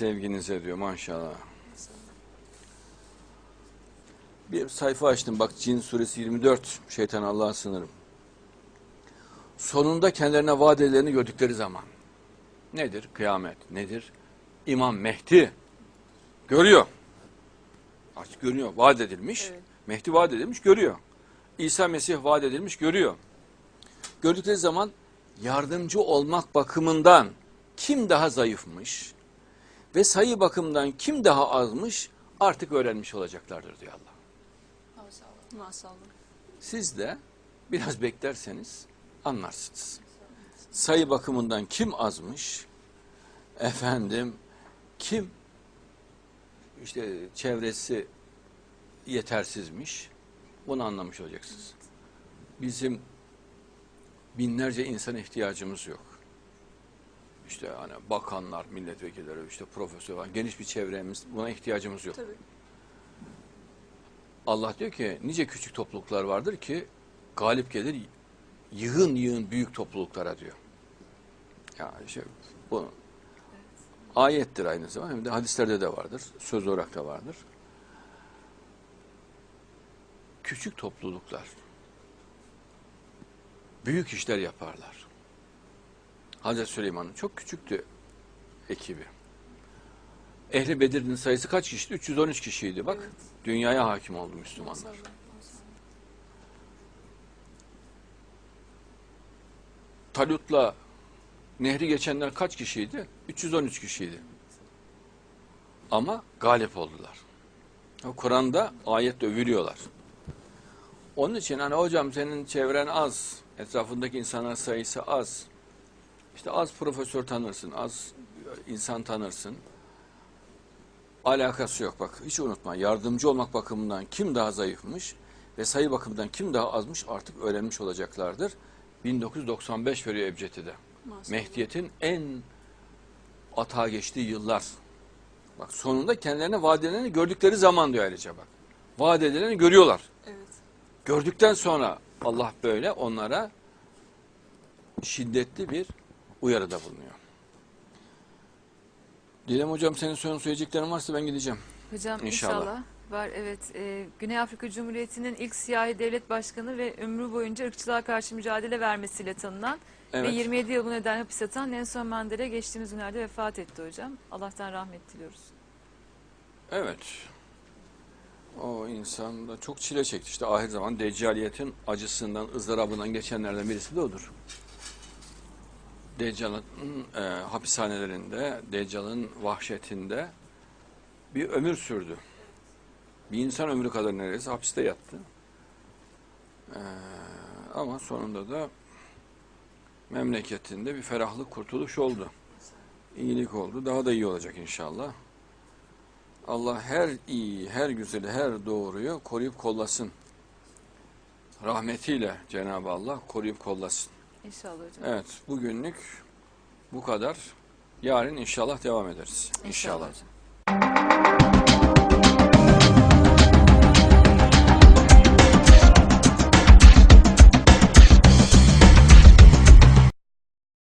sevginize diyor maşallah. Bir sayfa açtım bak Cin suresi 24 şeytan Allah'a sınırım. Sonunda kendilerine vaat gördükleri zaman. Nedir? Kıyamet. Nedir? İmam Mehdi. Görüyor. Açık görüyor. Vaat edilmiş. Evet. Mehdi vaat edilmiş görüyor. İsa Mesih vaat edilmiş görüyor. Gördükleri zaman yardımcı olmak bakımından kim daha zayıfmış ve sayı bakımından kim daha azmış artık öğrenmiş olacaklardır diyor Allah. Maşallah. Siz de biraz beklerseniz anlarsınız. Sayı bakımından kim azmış, efendim kim işte çevresi yetersizmiş, bunu anlamış olacaksınız. Bizim binlerce insana ihtiyacımız yok. İşte hani bakanlar, milletvekilleri, işte profesör falan geniş bir çevremiz buna ihtiyacımız yok. Tabii. Allah diyor ki nice küçük topluluklar vardır ki galip gelir yığın yığın büyük topluluklara diyor. Ya işte bu ayettir aynı zamanda hem de hadislerde de vardır. Söz olarak da vardır. Küçük topluluklar büyük işler yaparlar. Hazreti Süleyman'ın çok küçüktü ekibi. Ehli Bedir'in sayısı kaç kişiydi? 313 kişiydi bak. Evet. Dünyaya hakim oldu Müslümanlar. Talut'la nehri geçenler kaç kişiydi? 313 kişiydi. Ama galip oldular. O Kur'an'da ayette övülüyorlar. Onun için hani hocam senin çevren az, etrafındaki insanlar sayısı az. İşte az profesör tanırsın, az insan tanırsın. Alakası yok bak hiç unutma. Yardımcı olmak bakımından kim daha zayıfmış ve sayı bakımından kim daha azmış artık öğrenmiş olacaklardır. 1995 veriyor Ebced'de. Mehdiyet'in en atağa geçtiği yıllar. Bak sonunda kendilerine vaat edileni gördükleri zaman diyor ayrıca bak. Vaat edileni görüyorlar. Evet. Gördükten sonra Allah böyle onlara şiddetli bir uyarıda bulunuyor. Dilem hocam senin son söyleyeceklerin varsa ben gideceğim. Hocam İnşallah. inşallah, var evet. Ee, Güney Afrika Cumhuriyeti'nin ilk siyahi devlet başkanı ve ömrü boyunca ırkçılığa karşı mücadele vermesiyle tanınan Evet. ve 27 yıl bu nedenle hapis yatan Nelson Mandela geçtiğimiz günlerde vefat etti hocam. Allah'tan rahmet diliyoruz. Evet. O insan da çok çile çekti. İşte ahir zaman deccaliyetin acısından, ızdırabından geçenlerden birisi de odur. Deccal'ın e, hapishanelerinde, Deccal'ın vahşetinde bir ömür sürdü. Bir insan ömrü kadar neredeyse hapiste yattı. E, ama sonunda da memleketinde bir ferahlık, kurtuluş oldu. İyilik oldu. Daha da iyi olacak inşallah. Allah her iyi, her güzeli, her doğruyu koruyup kollasın. Rahmetiyle Cenab-ı Allah koruyup kollasın. İnşallah hocam. Evet, bugünlük bu kadar. Yarın inşallah devam ederiz. İnşallah inşallah.